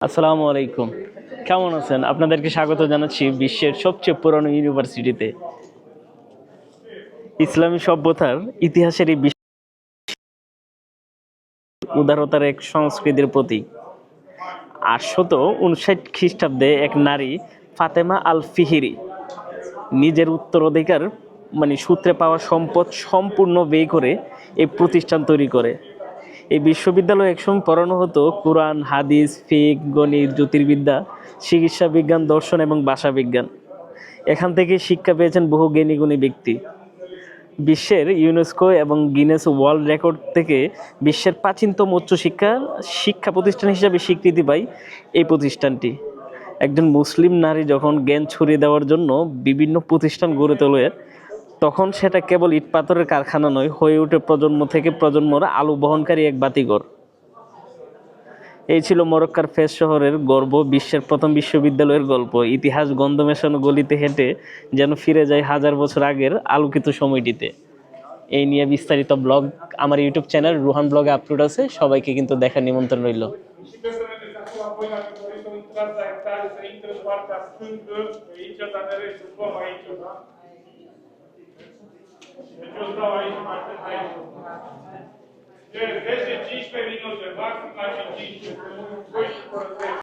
আসসালামু আলাইকুম। কেমন আছেন? আপনাদেরকে স্বাগত জানাচ্ছি বিশ্বের সবচেয়ে পুরনো ইউনিভার্সিটিতে। ইসলামী সভ্যতার ইতিহাসের এই উদারতার এক সংস্কৃতির প্রতীক। আটশত উনষাট খ্রিস্টাব্দে এক নারী, ফাতেমা আল ফিহিরি নিজের উত্তরাধিকার মানে সূত্রে পাওয়া সম্পদ সম্পূর্ণ ব্যয় করে এই প্রতিষ্ঠান তৈরি করে। এই বিশ্ববিদ্যালয়ে একসময় পড়ানো হতো কোরআন, হাদিস, ফিক, গণিত, জ্যোতির্বিদ্যা, চিকিৎসা বিজ্ঞান, দর্শন এবং ভাষা বিজ্ঞান। এখান থেকে শিক্ষা পেয়েছেন বহু জ্ঞানীগুণী ব্যক্তি। বিশ্বের ইউনেস্কো এবং গিনেস ওয়ার্ল্ড রেকর্ড থেকে বিশ্বের প্রাচীনতম উচ্চশিক্ষা শিক্ষা প্রতিষ্ঠান হিসাবে স্বীকৃতি পায় এই প্রতিষ্ঠানটি। একজন মুসলিম নারী যখন জ্ঞান ছড়িয়ে দেওয়ার জন্য বিভিন্ন প্রতিষ্ঠান গড়ে তোলে তখন সেটা কেবল ইট পাথরের কারখানা নয়, হয়ে ওঠে প্রজন্ম থেকে প্রজন্মর আলু বহনকারী এক বাতিঘর। এই ছিল মরক্কার ফেস শহরের গর্ব, বিশ্বের প্রথম বিশ্ববিদ্যালয়ের গল্প। ইতিহাস, গন্ধ মেশানো গলিতে হেঁটে যেন ফিরে যায় হাজার বছর আগের আলোকিত সময়টিতে। এই নিয়ে বিস্তারিত ব্লগ আমার ইউটিউব চ্যানেল রুহান ব্লগে আপলোড আছে, সবাইকে কিন্তু দেখার নিমন্ত্রণ রইল। Deci eu stau aici, mă aștept aici. Ce, 10-15 minute, maxim la 5 minute.